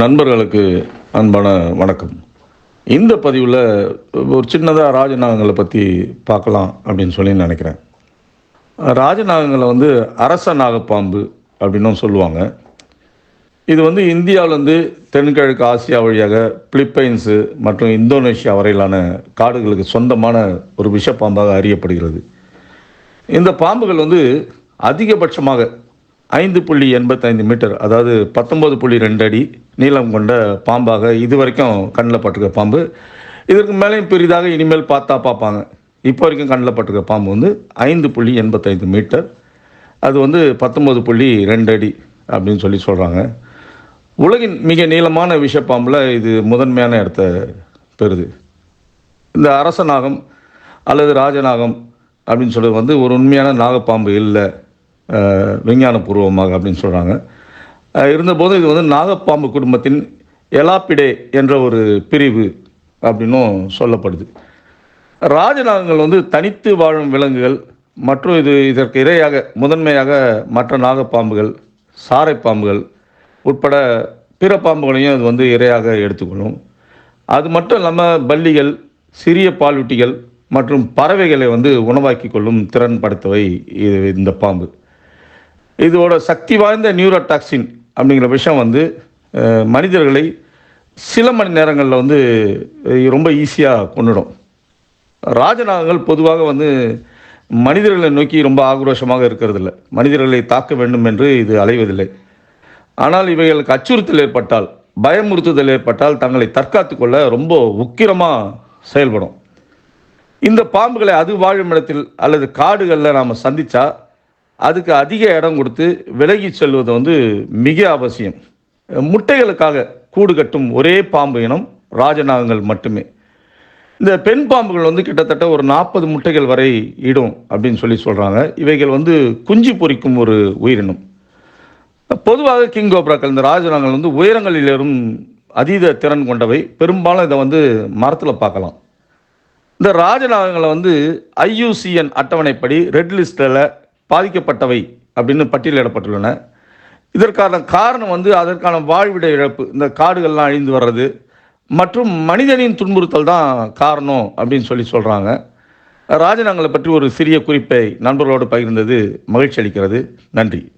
நண்பர்களுக்கு அன்பான வணக்கம். இந்த பதிவில் ஒரு சின்னதாக ராஜநாகங்களை பற்றி பார்க்கலாம் அப்படின்னு சொல்லி நினைக்கிறேன். ராஜநாகங்களை வந்து அரச நாகப்பாம்பு அப்படின்னும் சொல்லுவாங்க. இது வந்து இந்தியாவிலேருந்து தென்கிழக்கு ஆசியா வழியாக பிலிப்பைன்ஸு மற்றும் இந்தோனேஷியா வரையிலான காடுகளுக்கு சொந்தமான ஒரு விஷப்பாம்பாக அறியப்படுகிறது. இந்த பாம்புகள் வந்து அதிகபட்சமாக ஐந்து புள்ளி எண்பத்தைந்து மீட்டர் அதாவது பத்தொம்பது புள்ளி ரெண்டு அடி நீளம் கொண்ட பாம்பாக இது வரைக்கும் கண்ணில் பட்டிருக்க பாம்பு. இதற்கு மேலேயும் பெரிதாக இனிமேல் பார்த்தா பார்ப்பாங்க. இப்போ வரைக்கும் கண்ணில் பட்டிருக்க பாம்பு வந்து ஐந்து புள்ளி எண்பத்தைந்து மீட்டர். அது வந்து பத்தொம்பது புள்ளி ரெண்டு அடி அப்படின்னு சொல்லி சொல்கிறாங்க உலகின் மிக நீளமான விஷப்பாம்பில் இது முதன்மையான இடத்த பெறுது. இந்த அரச நாகம் அல்லது ராஜநாகம் அப்படின்னு சொல்கிறது வந்து ஒரு உண்மையான நாகப்பாம்பு இல்லை. விஞ்ஞானபூர்வமாக அப்படின்னு சொல்கிறாங்க இருந்தபோது இது வந்து நாகப்பாம்பு குடும்பத்தின் எலாப்பிடே என்ற ஒரு பிரிவு அப்படின்னும் சொல்லப்படுது. ராஜநாகங்கள் வந்து தனித்து வாழும் விலங்குகள் மற்றும் இது இதற்கு இரையாக முதன்மையாக மற்ற நாகப்பாம்புகள் சாரை பாம்புகள் உட்பட பிற பாம்புகளையும் இது வந்து இரையாக எடுத்துக்கொள்ளும். அது மட்டும் இல்லாமல் பள்ளிகள் சிறிய பாலூட்டிகள் மற்றும் பறவைகளை வந்து உணவாக்கி கொள்ளும் திறன் படைத்தவை இது இந்த பாம்பு. இதோட சக்தி வாய்ந்த நியூரோடாக்சின் அப்படிங்கிற விஷயம் வந்து மனிதர்களை சில மணி நேரங்களில் வந்து ரொம்ப ஈஸியாக கொண்டுடும் ராஜநாகங்கள் பொதுவாக வந்து மனிதர்களை நோக்கி ரொம்ப ஆக்ரோஷமாக இருக்கிறதில்ல. மனிதர்களை தாக்க வேண்டும் என்று இது அலைவதில்லை. ஆனால் இவைகளுக்கு அச்சுறுத்தல் ஏற்பட்டால் பயமுறுத்துதல் ஏற்பட்டால் தங்களை தற்காத்து கொள்ள ரொம்ப உக்கிரமாக செயல்படும். இந்த பாம்புகளை அது வாழும் இடத்தில் அல்லது காடுகளில் நாம் சந்தித்தா அதுக்கு அதிக இடம் கொடுத்து விலகி செல்வது வந்து மிக அவசியம். முட்டைகளுக்காக கூடு கட்டும் ஒரே பாம்பு இனம் ராஜநாகங்கள் மட்டுமே. இந்த பெண் பாம்புகள் வந்து கிட்டத்தட்ட ஒரு நாற்பது முட்டைகள் வரை இடும் அப்படின்னு சொல்லி சொல்கிறாங்க இவைகள் வந்து குஞ்சு பொரிக்கும் ஒரு உயிரினம். பொதுவாக கிங் கோப்ராக்கள் இந்த ராஜநாகங்கள் வந்து உயரங்களில் ஏறும் அதீத திறன் கொண்டவை. பெரும்பாலும் இதை வந்து மரத்தில் பார்க்கலாம். இந்த ராஜநாகங்களை வந்து ஐயூசிஎன் அட்டவணைப்படி ரெட் லிஸ்ட்டில் பாதிக்கப்பட்டவை அப்படின்னு பட்டியலிடப்பட்டுள்ளன இதற்கான காரணம் வந்து அதற்கான வாழ்விட இழப்பு. இந்த காடுகள்லாம் அழிந்து வர்றது. மற்றும் மனிதனின் துன்புறுத்தல் தான் காரணம் அப்படின்னு சொல்லி சொல்கிறாங்க ராஜநாங்களை பற்றி ஒரு சிறிய குறிப்பை நண்பர்களோடு பகிர்ந்தது மகிழ்ச்சி அளிக்கிறது. நன்றி.